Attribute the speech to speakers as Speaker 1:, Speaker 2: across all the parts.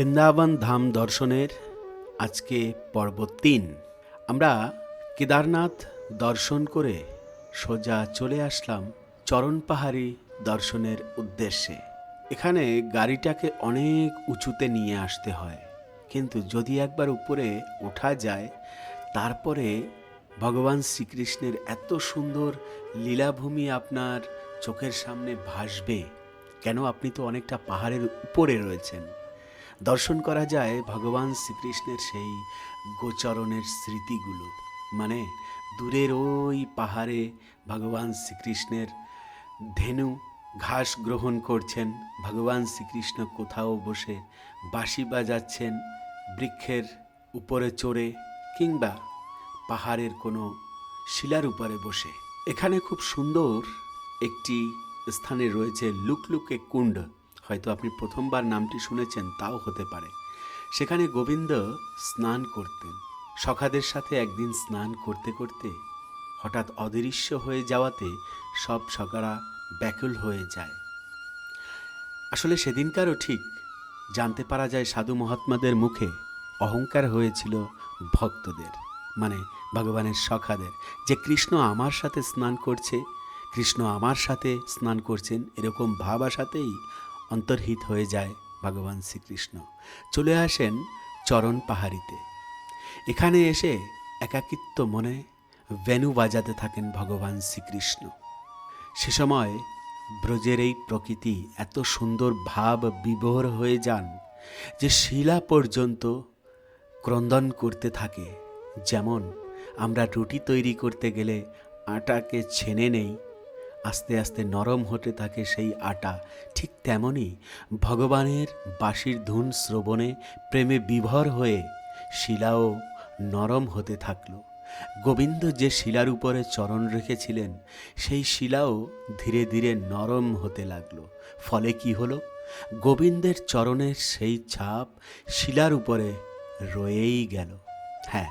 Speaker 1: বৃন্দাবন ধাম দর্শনের আজকে পর্ব তিন। আমরা কেদারনাথ দর্শন করে সোজা চলে আসলাম চরণ পাহাড়ি দর্শনের উদ্দেশ্যে। এখানে গাড়িটাকে অনেক উঁচুতে নিয়ে আসতে হয়। কিন্তু যদি একবার উপরে ওঠা যায়, তারপরে ভগবান শ্রীকৃষ্ণের এত সুন্দর লীলাভূমি আপনার চোখের সামনে ভাসবে। কেন? আপনি তো অনেকটা পাহাড়ের উপরে রয়েছেন। দর্শন করা যায় ভগবান শ্রীকৃষ্ণের সেই গোচরণের স্মৃতিগুলো। মানে দূরের ওই পাহাড়ে ভগবান শ্রীকৃষ্ণের ধেনু ঘাস গ্রহণ করছেন, ভগবান শ্রীকৃষ্ণ কোথাও বসে বাঁশি বাজাচ্ছেন, বৃক্ষের উপরে চড়ে কিংবা পাহাড়ের কোনো শিলার উপরে বসে। এখানে খুব সুন্দর একটি স্থানে রয়েছে লুকলুকে কুণ্ড। হয়তো আপনি প্রথমবার নামটি শুনেছেন, তাও হতে পারে। সেখানে গোবিন্দ স্নান করতেন। সখাদের সাথে একদিন স্নান করতে করতে হঠাৎ অদৃশ্য হয়ে যাওয়াতে সব সখারা ব্যাকুল হয়ে যায়। আসলে সেদিনকারও ঠিক, জানতে পারা যায় সাধু মহাত্মাদের মুখে অহংকার হয়েছিল ভক্তদের মানে ভগবানের সখাদের। যে কৃষ্ণ আমার সাথে স্নান করছে, কৃষ্ণ আমার সাথে স্নান করছেন, এরকম ভাব আসাতেই অন্তর্হিত হয়ে যায় ভগবান শ্রীকৃষ্ণ। চলে আসেন চরণ পাহাড়িতে। এখানে এসে একাকিত্ব মনে ভেনু বাজাতে থাকেন ভগবান শ্রীকৃষ্ণ। সে সময় ব্রজের এই প্রকৃতি এত সুন্দর ভাব বিভোর হয়ে যান যে শিলা পর্যন্ত ক্রন্দন করতে থাকে। যেমন আমরা রুটি তৈরি করতে গেলে আটাকে ছেনে নেই আস্তে আস্তে নরম হতে থাকে সেই আটা। ঠিক তেমনই ভগবানের বাঁশির ধুন শ্রবণে প্রেমে বিভর হয়ে শিলাও নরম হতে থাকল। গোবিন্দ যে শিলার উপরে চরণ রেখেছিলেন, সেই শিলাও ধীরে ধীরে নরম হতে লাগল। ফলে কি হলো? গোবিন্দের চরণের সেই ছাপ শিলার উপরে রয়েই গেল। হ্যাঁ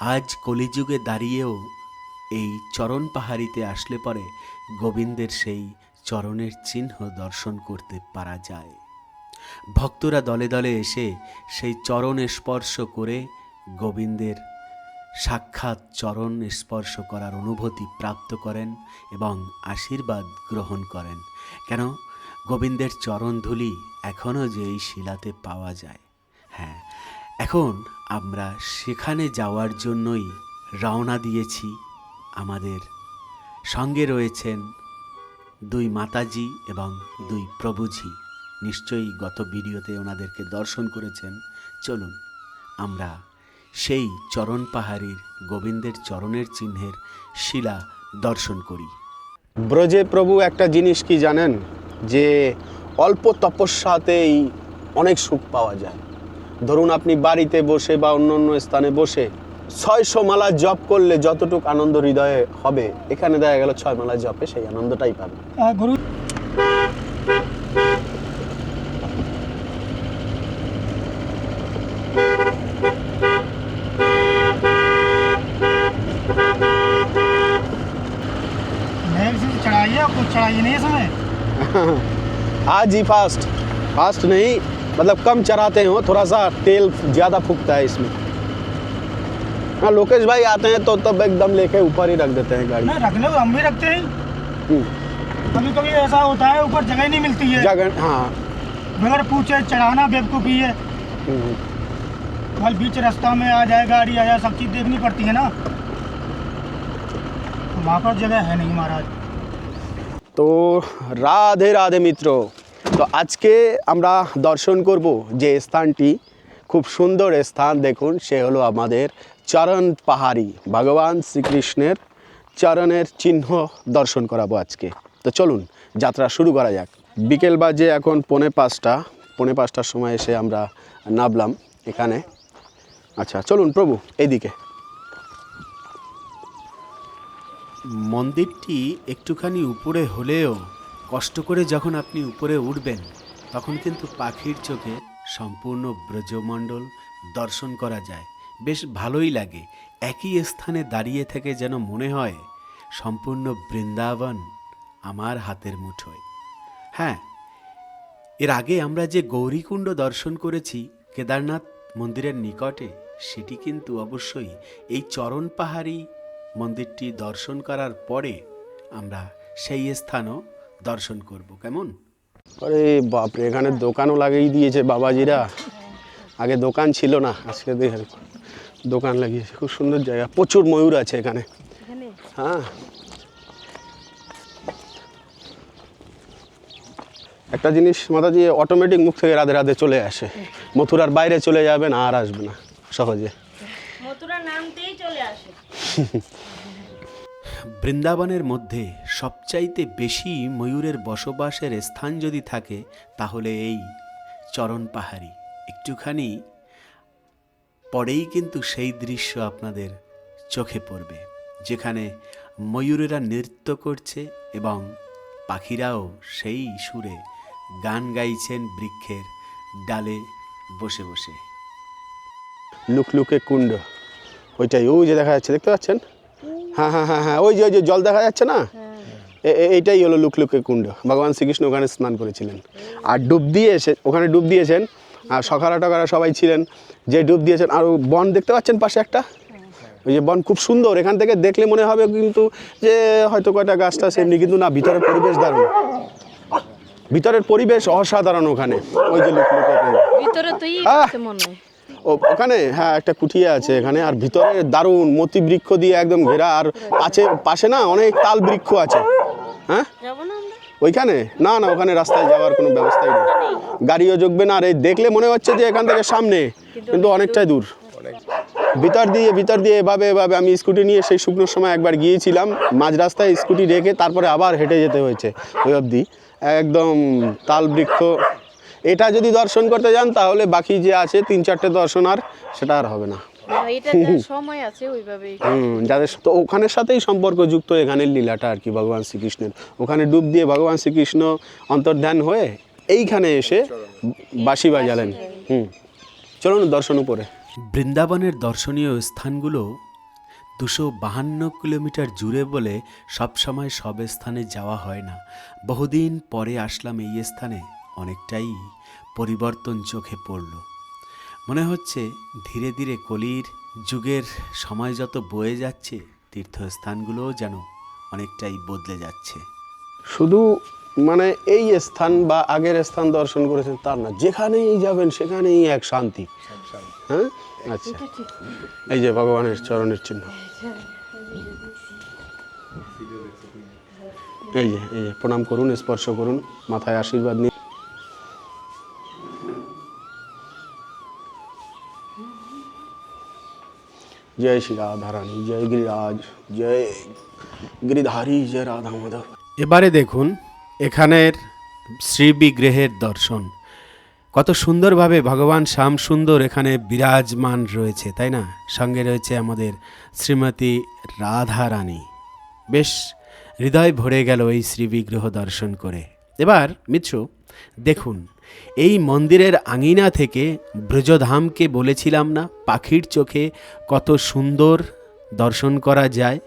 Speaker 1: আজ কলিযুগে দাঁড়িয়েও এই চরণ পাহাড়িতে আসলে পরে গোবিন্দের সেই চরণের চিহ্ন দর্শন করতে পারা যায়। ভক্তরা দলে দলে এসে সেই চরণ স্পর্শ করে গোবিন্দের সাক্ষাৎ চরণ স্পর্শ করার অনুভূতি প্রাপ্ত করেন এবং আশীর্বাদ গ্রহণ করেন। কেন? গোবিন্দের চরণ ধুলি এখনও যে এই শিলাতে পাওয়া যায়। হ্যাঁ এখন আমরা সেখানে যাওয়ার জন্যই রওনা দিয়েছি আমাদের সঙ্গে রয়েছেন দুই মাতাজি এবং দুই প্রভুজি। নিশ্চয়ই গত ভিডিওতে ওনাদেরকে দর্শন করেছেন। চলুন, আমরা সেই চরণ পাহাড়ির, গোবিন্দের চরণের চিহ্নের শিলা দর্শন করি।
Speaker 2: ব্রজে প্রভু একটা জিনিস কি জানেন? যে অল্প তপস্যাতেই অনেক সুখ পাওয়া যায়। ধরুন আপনি বাড়িতে বসে বা অন্য অন্য স্থানে বসে ছয়শো মালা জপ করলে যতটুকু আনন্দ হৃদয়ে হবে এখানে দেখা গেল ছয় মালা জপে সেই আনন্দটাই পাবে
Speaker 3: আহ, গুরু नहर से चढ़ाई है कुछ चढ़ाई नहीं है इसमें
Speaker 2: आज ही फास्ट फास्ट नहीं मतलब कम चराते हो थोड़ा सा तेल ज़्यादा फूकता है इसमें हाँ लोकेश भाई आते हैं तो तब एकदम लेके ऊपर ही रख देते हैं गाड़ी
Speaker 3: नहीं रखने को हम भी रखते हैं
Speaker 2: हम्म,
Speaker 3: कभी कभी ऐसा होता है ऊपर जगह नहीं मिलती है
Speaker 2: जगह हाँ
Speaker 3: बगैर पूछे चढ़ाना बेवकूफ़ी है
Speaker 2: हम्म,
Speaker 3: कल बीच रास्ता में आ जाए गाड़ी आ जाए सब चीज़ देखनी पड़ती है ना तो वहाँ पर जगह है नहीं महाराज
Speaker 2: তো রাধে রাধে মিত্র তো আজকে আমরা দর্শন করব যে স্থানটি খুব সুন্দর স্থান দেখুন সে হলো আমাদের চরণ পাহাড়ি, ভগবান শ্রীকৃষ্ণের চরণের চিহ্ন দর্শন করাবো আজকে। তো চলুন, যাত্রা শুরু করা যাক। বিকেল বাজে এখন পৌনে পাঁচটা, পৌনে পাঁচটার সময় এসে আমরা নামলাম এখানে। আচ্ছা চলুন প্রভু, এইদিকে।
Speaker 1: মন্দিরটি একটুখানি উপরে হলেও কষ্ট করে যখন আপনি উপরে উঠবেন, তখন কিন্তু পাখির চোখে সম্পূর্ণ ব্রজমণ্ডল দর্শন করা যায়। বেশ ভালোই লাগে। একই স্থানে দাঁড়িয়ে থেকে যেন মনে হয়, সম্পূর্ণ বৃন্দাবন আমার হাতের মুঠোয়। হ্যাঁ এর আগে আমরা যে গৌরীকুণ্ড দর্শন করেছি, কেদারনাথ মন্দিরের নিকটে, সেটি কিন্তু অবশ্যই এই চরণ পাহাড়ি মন্দিরটি দর্শন করার পরে আমরা সেই স্থানও দর্শন করব। কেমন?
Speaker 2: আরে বাপরে, এখানে দোকানও লাগিয়ে দিয়েছে বাবাজিরা। আগে দোকান ছিল না, আজকে দেখে দোকান লাগিয়েছে খুব সুন্দর জায়গা প্রচুর ময়ূর আছে এখানে। হ্যাঁ। একটা জিনিস মাতাজি অটোমেটিক মুখ থেকে রাধে রাধে চলে আসে। মথুরার বাইরে চলে যাবে না আর আসবে না সহজে।
Speaker 4: নামতেই চলে আসে।
Speaker 1: বৃন্দাবনের মধ্যে সবচাইতে বেশি ময়ূরের বসবাসের স্থান যদি থাকে তাহলে এই চরণ পাহাড়ি। একটুখানি পরেই কিন্তু সেই দৃশ্য আপনাদের চোখে পড়বে, যেখানে ময়ূরেরা নৃত্য করছে এবং পাখিরাও সেই সুরে গান গাইছেন বৃক্ষের ডালে বসে বসে।
Speaker 2: লুকলুকে কুণ্ড, ওইটাই, ওই যে দেখা যাচ্ছে, দেখতে পাচ্ছেন? হ্যাঁ হ্যাঁ হ্যাঁ হ্যাঁ ওই যে ওই যে জল দেখা যাচ্ছে না? এইটাই হলো লুকলুকে কুণ্ড, ভগবান শ্রীকৃষ্ণ ওখানে স্নান করেছিলেন। আর ডুব দিয়ে এসে ওখানে ডুব দিয়েছেন আর সখারা টখারা সবাই ছিলেন। যে ডুব দিয়েছেন আর বন দেখতে পাচ্ছেন পাশে একটা? ওই যে বন খুব সুন্দর এখান থেকে দেখলে মনে হবে কিন্তু যে হয়তো কয়টা গাছটা সেমনি কিন্তু না ভিতরের পরিবেশ দারুণ। ভিতরের পরিবেশ অসাধারণ ওখানে। ওই যে
Speaker 4: ভিতরে হয়।
Speaker 2: ওখানে? হ্যাঁ একটা কুঠিয়া আছে এখানে আর ভিতরে দারুণ মতি বৃক্ষ দিয়ে একদম ঘেরা আর পাশে পাশে না অনেক তাল বৃক্ষ আছে। হ্যাঁ? ওইখানে? না না, ওখানে রাস্তায় যাওয়ার কোনো ব্যবস্থাই নেই। গাড়িও যোগবে না, আর এই দেখলে মনে হচ্ছে যে এখান থেকে সামনে, কিন্তু অনেকটাই দূর। ভিতর দিয়ে ভিতর দিয়ে এভাবে এভাবে আমি স্কুটি নিয়ে সেই শুকনোর সময় একবার গিয়েছিলাম। মাঝ রাস্তায় স্কুটি রেখে তারপরে আবার হেঁটে যেতে হয়েছে ওই অবধি। একদম তাল বৃক্ষ এটা যদি দর্শন করতে যান, তাহলে বাকি যে আছে, তিন চারটে দর্শন আর, সেটা আর হবে না।
Speaker 4: না, এটা যা সময় আছে ওইভাবেই।
Speaker 2: হুম যাদের তো ওখানের সাথেই সম্পর্কযুক্ত এখানের লীলাটা আর কি ভগবান শ্রীকৃষ্ণের। ওখানে ডুব দিয়ে ভগবান শ্রীকৃষ্ণ অন্তর্ধান হয়ে এইখানে এসে বাঁশি বাজালেন। হুম। চলুন দর্শন উপরে।
Speaker 1: বৃন্দাবনের দর্শনীয় স্থানগুলো দুশো বাহান্ন কিলোমিটার জুড়ে বলে সবসময় সব স্থানে যাওয়া হয় না। বহুদিন পরে আসলাম এই স্থানে অনেকটাই পরিবর্তন চোখে পড়ল। মনে হচ্ছে ধীরে ধীরে কলির যুগের সময় যত বয়ে যাচ্ছে তীর্থস্থানগুলোও যেন অনেকটাই বদলে যাচ্ছে।
Speaker 2: শুধু মানে এই স্থান বা আগের স্থান দর্শন করেছেন তার না যেখানেই যাবেন সেখানেই এক শান্তি। হ্যাঁ? আচ্ছা। এই যে ভগবানের চরণের চিহ্ন। এই যে এই যে প্রণাম করুন স্পর্শ করুন মাথায় আশীর্বাদ নিন। জয় শ্রী রাধা রানী জয় গিরিরাজ, জয় গিরিধারী, জয় রাধা মাধব
Speaker 1: এবারে দেখুন, এখানের শ্রী বিগ্রহের দর্শন। কত সুন্দরভাবে ভগবান শ্যাম সুন্দর এখানে বিরাজমান রয়েছে, তাই না? সঙ্গে রয়েছে আমাদের শ্রীমতী রাধা রানী বেশ হৃদয় ভরে গেল এই শ্রী বিগ্রহ দর্শন করে। এবার মিত্র, দেখুন এই মন্দিরের আঙিনা থেকে ব্রজধামকে বলেছিলাম না, পাখির চোখে কত সুন্দর দর্শন করা যায়।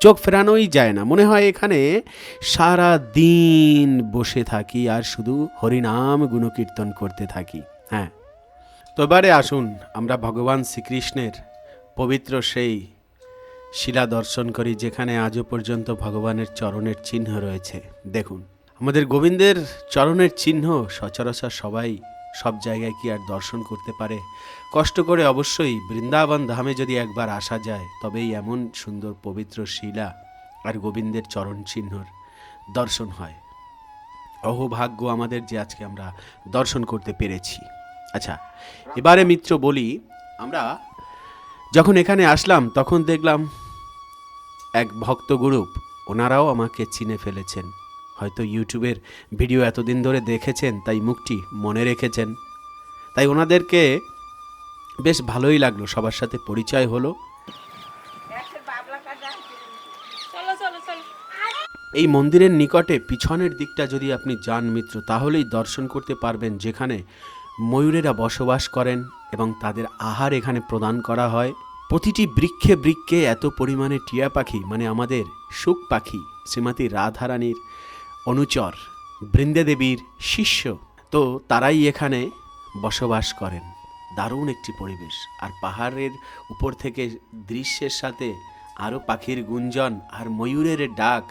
Speaker 1: চোখ ফেরানোই যায় না। মনে হয় এখানে সারা দিন বসে থাকি আর শুধু হরিনাম গুণকীর্তন করতে থাকি। হ্যাঁ। তো এবারে আসুন, আমরা ভগবান শ্রীকৃষ্ণের পবিত্র সেই শিলা দর্শন করি, যেখানে আজও পর্যন্ত ভগবানের চরণের চিহ্ন রয়েছে। দেখুন। আমাদের গোবিন্দের চরণের চিহ্ন সচরাচর সবাই সব জায়গায় কি আর দর্শন করতে পারে? কষ্ট করে অবশ্যই বৃন্দাবন ধামে যদি একবার আসা যায়, তবেই এমন সুন্দর পবিত্র শিলা আর গোবিন্দের চরণ চিহ্নর দর্শন হয়। অহোভাগ্য আমাদের যে আজকে আমরা দর্শন করতে পেরেছি। আচ্ছা এবারে মিত্র বলি, আমরা যখন এখানে আসলাম, তখন দেখলাম এক ভক্ত গ্রুপ ওনারাও আমাকে চিনে ফেলেছেন। হয়তো ইউটিউবের ভিডিও এতদিন ধরে দেখেছেন তাই মুখটি মনে রেখেছেন। তাই ওনাদেরকে বেশ ভালোই লাগল সবার সাথে পরিচয় হলো। এই মন্দিরের নিকটে পিছনের দিকটা যদি আপনি যান মিত্র তাহলেই দর্শন করতে পারবেন যেখানে ময়ূরেরা বসবাস করেন এবং তাদের আহার এখানে প্রদান করা হয়। প্রতিটি বৃক্ষে বৃক্ষে এত পরিমাণে টিয়া পাখি মানে আমাদের সুখ পাখি শ্রীমতী রাধারানীর অনুচর বৃন্দে দেবীর শিষ্য। তো তারাই এখানে বসবাস করেন। দারুণ একটি পরিবেশ। আর পাহাড়ের উপর থেকে দৃশ্যের সাথে আরও পাখির গুঞ্জন আর ময়ূরের ডাক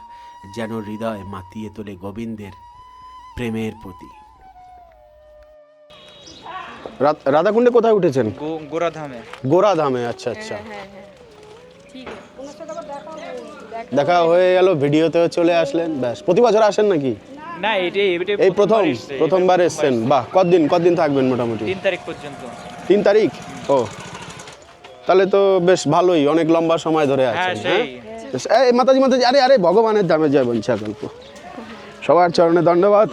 Speaker 1: যেন হৃদয় মাতিয়ে তোলে গোবিন্দের প্রেমের প্রতি।
Speaker 2: রাধাকুণ্ডে কোথায় উঠেছেন?
Speaker 5: গো- গোরাধামে।
Speaker 2: আচ্ছা আচ্ছা।
Speaker 4: হ্যাঁ হ্যাঁ ঠিক আছে।
Speaker 2: দেখা হয়ে গেল ভিডিওতেও চলে আসলেন ব্যাস। প্রতি বছর আসেন নাকি?
Speaker 5: না এটাই
Speaker 2: এই প্রথম
Speaker 5: প্রথমবার এসছে, এটা
Speaker 2: প্রথমবার
Speaker 5: প্রথমবার
Speaker 2: এসছেন।
Speaker 5: এসছে।
Speaker 2: বাহ কতদিন কতদিন থাকবেন মোটামুটি?
Speaker 5: তিন তারিখ পর্যন্ত।
Speaker 2: তিন তারিখ? ও। তাহলে তো বেশ ভালোই অনেক লম্বা সময় ধরে
Speaker 5: হ্যাঁ
Speaker 2: আছেন হ্যাঁ? এই মাতাজি মাতাজি আরে আরে ভগবানের দামে জয় বঞ্চা গল্প সবার চরণে ধন্যবাদ।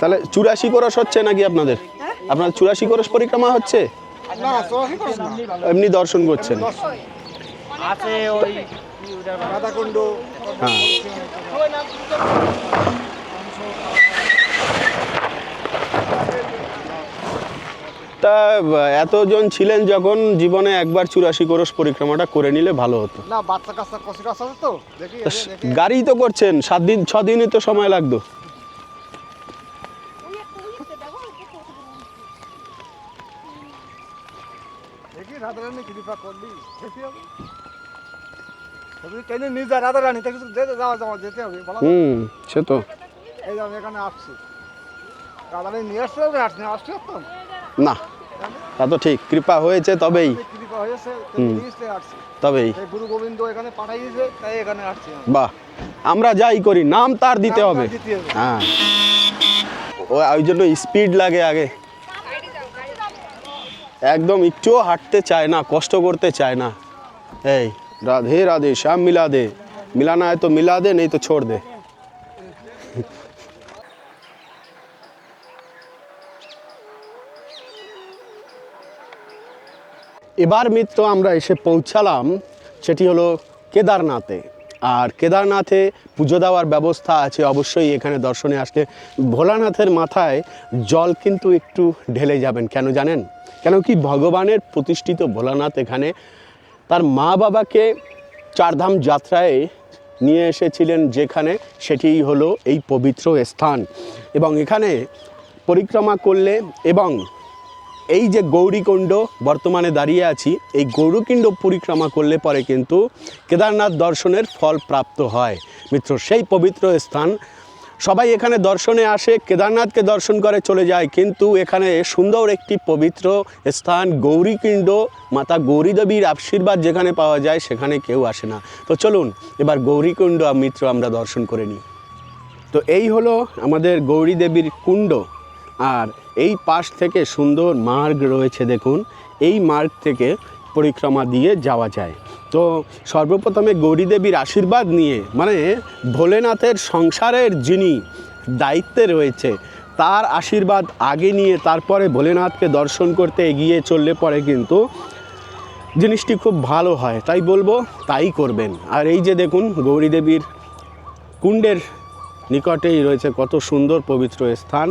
Speaker 2: তাহলে চুরাশি করস হচ্ছে নাকি আপনাদের? আপনার চুরাশি করস পরিক্রমা হচ্ছে? এমনি দর্শন করছেন।
Speaker 5: আছে ওই
Speaker 3: রাধাকুণ্ড।
Speaker 2: হ্যাঁ। তা এতজন ছিলেন যখন জীবনে একবার চুরাশি করস পরিক্রমাটা করে নিলে ভালো হতো।
Speaker 3: না বাচ্চা কাচ্চা কষি তো। দেখি
Speaker 2: তা স- গাড়ি তো করছেন সাত দিন ছ দিনই তো সময় লাগতো।
Speaker 3: দেখি রাধারানী কৃপা করলি? যেতে হবে। তুমি কেন নিয়ে যা রাধারানী থেকে যেতে যাওয়া যাওয়া যেতে হবে বলা
Speaker 2: হুম সে তো।
Speaker 3: এই আমি এখানে আসছি। রাধারানী নিয়ে আসতে হবে আসতে আসতে পারতাম
Speaker 2: না তা তো ঠিক কৃপা হয়েছে তবেই।
Speaker 3: কৃপা হয়েছে
Speaker 2: তবেই।
Speaker 3: গুরু গোবিন্দ এখানে পাঠাইছে তাই এখানে আসছি।
Speaker 2: বাহ আমরা যাই করি নাম তার দিতে হবে। হ্যাঁ। ওই জন্য স্পিড লাগে আগে। একদম একটুও হাঁটতে চায় না, কষ্ট করতে চায় না। এই, রাধে রাধে সাম মিলা দে মিলানা হয় তো মিলা দে নেই তো ছোড় দে। এবার মিত্র আমরা এসে পৌঁছালাম, সেটি হলো কেদারনাথে। আর কেদারনাথে পুজো দেওয়ার ব্যবস্থা আছে অবশ্যই এখানে দর্শনে আসলে। ভোলানাথের মাথায় জল কিন্তু একটু ঢেলে যাবেন, কেন জানেন? কেন কি ভগবানের প্রতিষ্ঠিত ভোলানাথ এখানে তার মা বাবাকে চারধাম যাত্রায় নিয়ে এসেছিলেন, যেখানে সেটিই হলো এই পবিত্র স্থান। এবং এখানে পরিক্রমা করলে এবং এই যে গৌরীকুণ্ড বর্তমানে দাঁড়িয়ে আছি, এই গৌরীকুণ্ড পরিক্রমা করলে পরে কিন্তু কেদারনাথ দর্শনের ফল প্রাপ্ত হয়। মিত্র, সেই পবিত্র স্থান, সবাই এখানে দর্শনে আসে, কেদারনাথকে দর্শন করে চলে যায়, কিন্তু এখানে সুন্দর একটি পবিত্র স্থান, গৌরীকুণ্ড, মাতা গৌরীদেবীর আশীর্বাদ যেখানে পাওয়া যায়, সেখানে কেউ আসে না। তো চলুন, এবার গৌরীকুণ্ড মিত্র আমরা দর্শন করে নিই। তো এই হলো আমাদের গৌরী দেবীর কুণ্ড, আর এই পাশ থেকে সুন্দর মার্গ রয়েছে দেখুন। এই মার্গ থেকে পরিক্রমা দিয়ে যাওয়া যায়। তো সর্বপ্রথমে গৌরী দেবীর আশীর্বাদ নিয়ে মানে ভোলেনাথের সংসারের যিনি দায়িত্বে রয়েছে, তার আশীর্বাদ আগে নিয়ে তারপরে ভোলেনাথকে দর্শন করতে এগিয়ে চললে পরে কিন্তু জিনিসটি খুব ভালো হয়। তাই বলব, তাই করবেন। আর এই যে দেখুন, গৌরী দেবীর কুণ্ডের নিকটেই রয়েছে কত সুন্দর পবিত্র স্থান।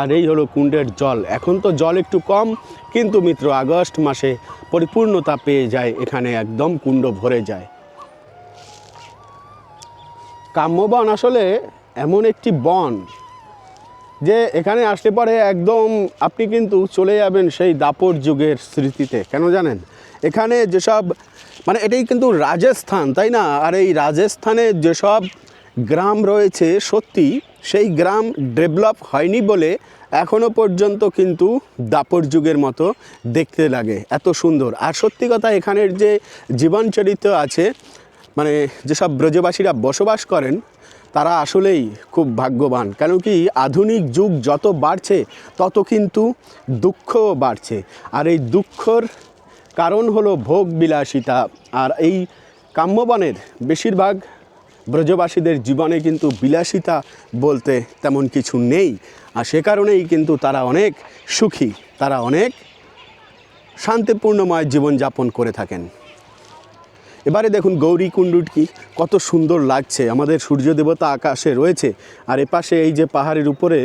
Speaker 2: আর এই হলো কুণ্ডের জল। এখন তো জল একটু কম, কিন্তু মিত্র, আগস্ট মাসে পরিপূর্ণতা পেয়ে যায়, এখানে একদম কুণ্ড ভরে যায়। কাম্যবন আসলে এমন একটি বন যে এখানে আসলে পরে একদম আপনি কিন্তু চলে যাবেন সেই দাপর যুগের স্মৃতিতে। কেন জানেন? এখানে যেসব মানে এটাই কিন্তু রাজস্থান, তাই না? আর এই রাজস্থানে যেসব গ্রাম রয়েছে, সত্যি সেই গ্রাম ডেভেলপ হয়নি বলে এখনও পর্যন্ত কিন্তু দাপর যুগের মতো দেখতে লাগে, এত সুন্দর। আর সত্যি কথা, এখানের যে জীবনচরিত্র আছে মানে যেসব ব্রজবাসীরা বসবাস করেন, তারা আসলেই খুব ভাগ্যবান। কেন কি আধুনিক যুগ যত বাড়ছে, তত কিন্তু দুঃখও বাড়ছে। আর এই দুঃখর কারণ হলো ভোগ বিলাসিতা আর এই কাম্যবনের বেশিরভাগ ব্রজবাসীদের জীবনে কিন্তু বিলাসিতা বলতে তেমন কিছু নেই। আর সে কারণেই কিন্তু তারা অনেক সুখী, তারা অনেক শান্তিপূর্ণময় জীবনযাপন করে থাকেন। এবারে দেখুন গৌরী কুণ্ডুটি কত সুন্দর লাগছে। আমাদের সূর্য দেবতা আকাশে রয়েছে, আর এপাশে এই যে পাহাড়ের উপরে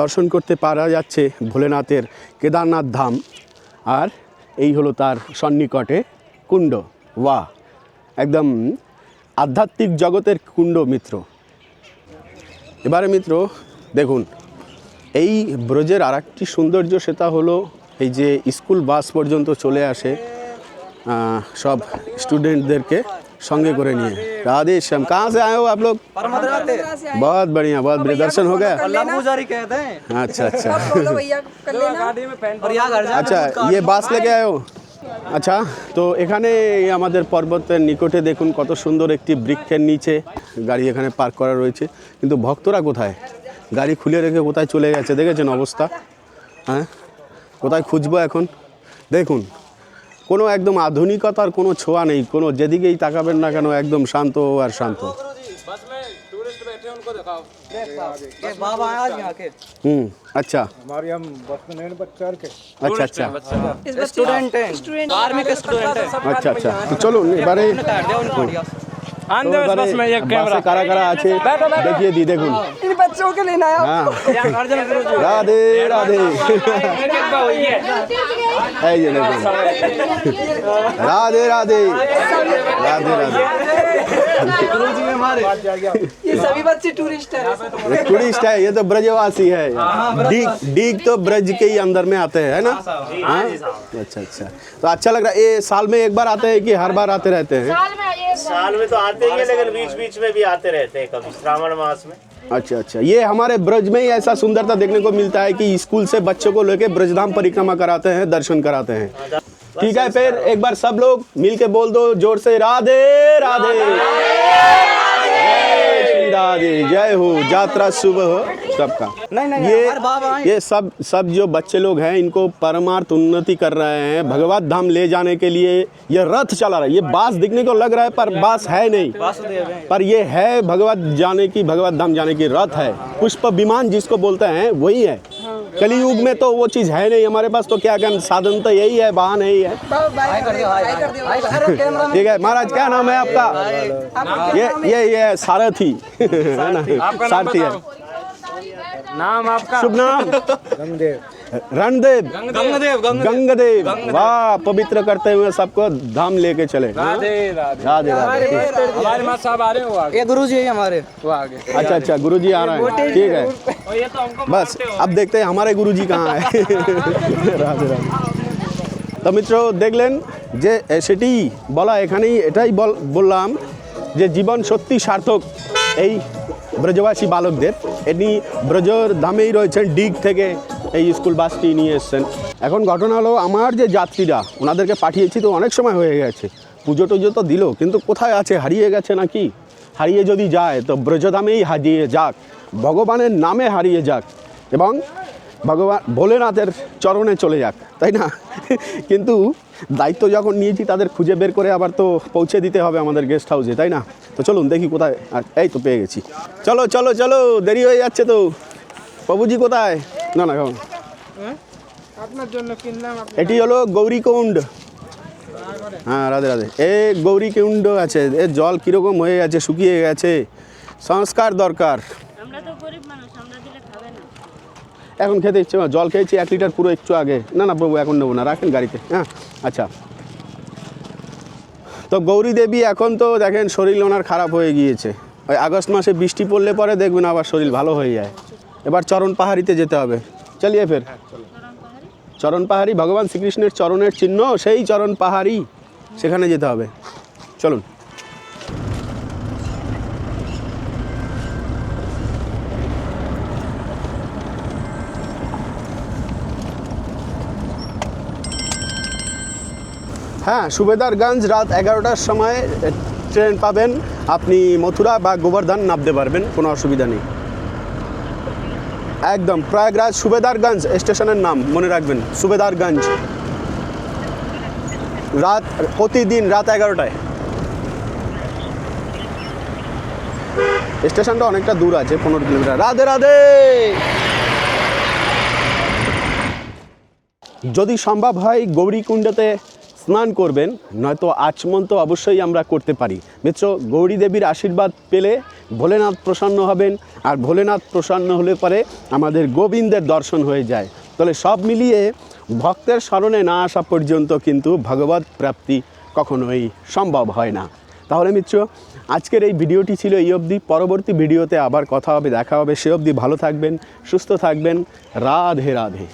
Speaker 2: দর্শন করতে পারা যাচ্ছে ভোলেনাথের কেদারনাথ ধাম। আর এই হলো তার সন্নিকটে কুণ্ড। ওয়া একদম আধ্যাত্মিক জগতের কুণ্ড মিত্র। এবারে মিত্র দেখুন এই ব্রজের আর একটি সৌন্দর্য সেটা হলো এই যে স্কুল বাস পর্যন্ত চলে আসে সব স্টুডেন্টদেরকে সঙ্গে করে নিয়ে। राधे श्याम कहाँ से आए हो বড়িয়া लोग बहुत बढ़िया बहुत बढ़िया दर्शन हो गया अच्छा अच्छा আচ্ছা তো এখানে আমাদের পর্বতের নিকটে দেখুন কত সুন্দর একটি বৃক্ষের নিচে গাড়ি এখানে পার্ক করা রয়েছে। কিন্তু ভক্তরা কোথায়? গাড়ি খুলে রেখে কোথায় চলে গেছে? দেখেছেন অবস্থা? হ্যাঁ? কোথায় খুঁজবো এখন? দেখুন, কোনো একদম আধুনিকতার কোনো ছোঁয়া নেই। কোনো যেদিকেই তাকাবেন না কেন, একদম শান্ত আর শান্ত। टूरिस्ट बैठे हैं उनको दिखाओ।
Speaker 5: ये बाबा आया आज के।
Speaker 2: हम्म
Speaker 3: अच्छा। हम बस में नहीं के।
Speaker 4: अच्छा अच्छा।
Speaker 5: स्टूडेंट हैं।
Speaker 4: स्टूडेंट
Speaker 5: आर्मी के स्टूडेंट हैं।
Speaker 2: अच्छा हाँ। अच्छा।,
Speaker 5: अच्छा। चलो बारे आंदे
Speaker 2: तो बस में एक कैमरा करा करा आछे देखिए
Speaker 4: इन बच्चों के हाँ।
Speaker 2: राधे राधे। है। ये देखो राधे।
Speaker 5: राधे राधे। राधे।
Speaker 4: ये सभी बच्चे टूरिस्ट है।
Speaker 2: ये टूरिस्ट है ये तो ब्रजवासी है। डीग डीग तो ब्रज के ही अंदर में आते हैं है ना? हाँ अच्छा अच्छा। तो अच्छा लग रहा है ये साल में एक बार आते हैं कि हर बार आते रहते हैं?
Speaker 6: साल में तो आते ही हैं लेकिन बीच बीच में भी आते रहते हैं कभी श्रावण मास में।
Speaker 2: अच्छा अच्छा। ये हमारे ब्रज में ही ऐसा सुंदरता देखने को मिलता है कि स्कूल से बच्चों को लेके ब्रजधाम परिक्रमा कराते हैं दर्शन कराते हैं। ठीक है फिर एक बार सब लोग मिल के बोल दो ज़ोर से राधे राधे। राधे जय हो। यात्रा शुभ हो सबका।
Speaker 5: नहीं, नहीं,
Speaker 2: ये। ये सब सब जो बच्चे लोग हैं इनको परमार्थ उन्नति कर रहे हैं भगवत धाम ले जाने के लिए ये रथ चला रहा है। ये बास दिखने को लग रहा है पर बास है नहीं। पर ये है भगवत जाने की भगवत धाम जाने की रथ है। पुष्प विमान जिसको बोलते हैं वही है। कलयुग में तो वो चीज़ है नहीं हमारे पास तो क्या कहें साधन तो यही है वाहन यही है
Speaker 4: बाय कर दियो बाय कर दियो
Speaker 5: अरे कैमरा
Speaker 2: ठीक है महाराज क्या नाम है आपका ये ये ये सारथी है ना सारथी है
Speaker 5: नाम आपका
Speaker 2: शुभ नाम
Speaker 3: रामदेव
Speaker 2: रणदेव
Speaker 5: गंगदेव गंग
Speaker 2: गंगदेव वाह पवित्र करते हुए सबको धाम लेके चले राधे राधे
Speaker 5: हमारे माँ साहब आ रहे हो आगे ये गुरु जी हमारे वो आगे
Speaker 2: अच्छा अच्छा गुरुजी आ रहे हैं ठीक है बस अब देखते हैं हमारे गुरुजी कहाँ है রাধে রাধে তো মিত্র দেখলেন যে এ, সেটি বলা এখানেই এটাই বল বললাম যে জীবন সত্যি সার্থক এই ব্রজবাসী বালকদের এনি ব্রজর ধামেই রয়েছেন ডিগ থেকে এই স্কুল বাসটি নিয়ে এসছেন। এখন ঘটনা হলো আমার যে যাত্রীরা, ওনাদেরকে পাঠিয়েছি তো অনেক সময় হয়ে গেছে। পুজো টুজো তো দিল, কিন্তু কোথায় আছে? হারিয়ে গেছে নাকি? হারিয়ে যদি যায়, তো ব্রজধামেই হারিয়ে যাক, ভগবানের নামে হারিয়ে যাক, এবং ভগবান ভোলেনাথের চরণে চলে যাক, তাই না? কিন্তু দায়িত্ব যখন নিয়েছি, তাদের খুঁজে বের করে আবার তো পৌঁছে দিতে হবে আমাদের গেস্ট হাউসে তাই না? তো চলুন, দেখি কোথায় এই তো পেয়ে গেছি। চলো চলো চলো, দেরি হয়ে যাচ্ছে তো। বাবুজি কোথায়? না না কেমন
Speaker 3: আপনার জন্য কিনলাম
Speaker 2: এটি হলো গৌরীকুণ্ড হ্যাঁ রাধে রাধে। এ গৌরীকুণ্ড আছে। এর জল কীরকম হয়ে গেছে শুকিয়ে গেছে। সংস্কার দরকার।
Speaker 7: আমরা তো গরিব মানুষ আমরা দিলে খাবে না।
Speaker 2: এখন খেতে ইচ্ছে জল খেয়েছি এক লিটার পুরো একটু আগে। না না প্রভু এখন নেব না রাখেন গাড়িতে। হ্যাঁ আচ্ছা। তো গৌরী দেবী এখন তো দেখেন শরীর ওনার খারাপ হয়ে গিয়েছে। ওই আগস্ট মাসে বৃষ্টি পড়লে পরে দেখবেন আবার শরীর ভালো হয়ে যায়। এবার চরণ পাহাড়িতে যেতে হবে। চলিয়ে ফের। চরণ পাহাড়ি? ভগবান শ্রীকৃষ্ণের চরণের চিহ্ন সেই চরণ পাহাড়ি। সেখানে যেতে হবে। চলুন। হ্যাঁ সুবেদারগঞ্জ রাত এগারোটার সময় ট্রেন পাবেন। আপনি মথুরা বা গোবর্ধন নামতে পারবেন কোনো অসুবিধা নেই। একদম, প্রয়াগরাজ সুবেদারগঞ্জ স্টেশনের নাম, মনে রাখবেন, সুবেদারগঞ্জ। রাত, প্রতিদিন রাত এগারোটায়। স্টেশনটা অনেকটা দূর আছে, পনেরো কিলোমিটার। রাধে রাধে! যদি সম্ভব হয়, গৌরীকুণ্ডতে স্নান করবেন, নয়তো আচমন তো অবশ্যই আমরা করতে পারি। মিত্র, গৌরী দেবীর আশীর্বাদ পেলে ভোলেনাথ প্রসন্ন হবেন, আর ভোলেনাথ প্রসন্ন হলে পরে আমাদের গোবিন্দের দর্শন হয়ে যায়। তাহলে সব মিলিয়ে ভক্তের স্মরণে না আসা পর্যন্ত কিন্তু ভগবত প্রাপ্তি কখনোই সম্ভব হয় না। তাহলে মিত্র, আজকের এই ভিডিওটি ছিল এই অবধি। পরবর্তী ভিডিওতে আবার কথা হবে, দেখা হবে। সে অবধি ভালো থাকবেন, সুস্থ থাকবেন। রাধে রাধে।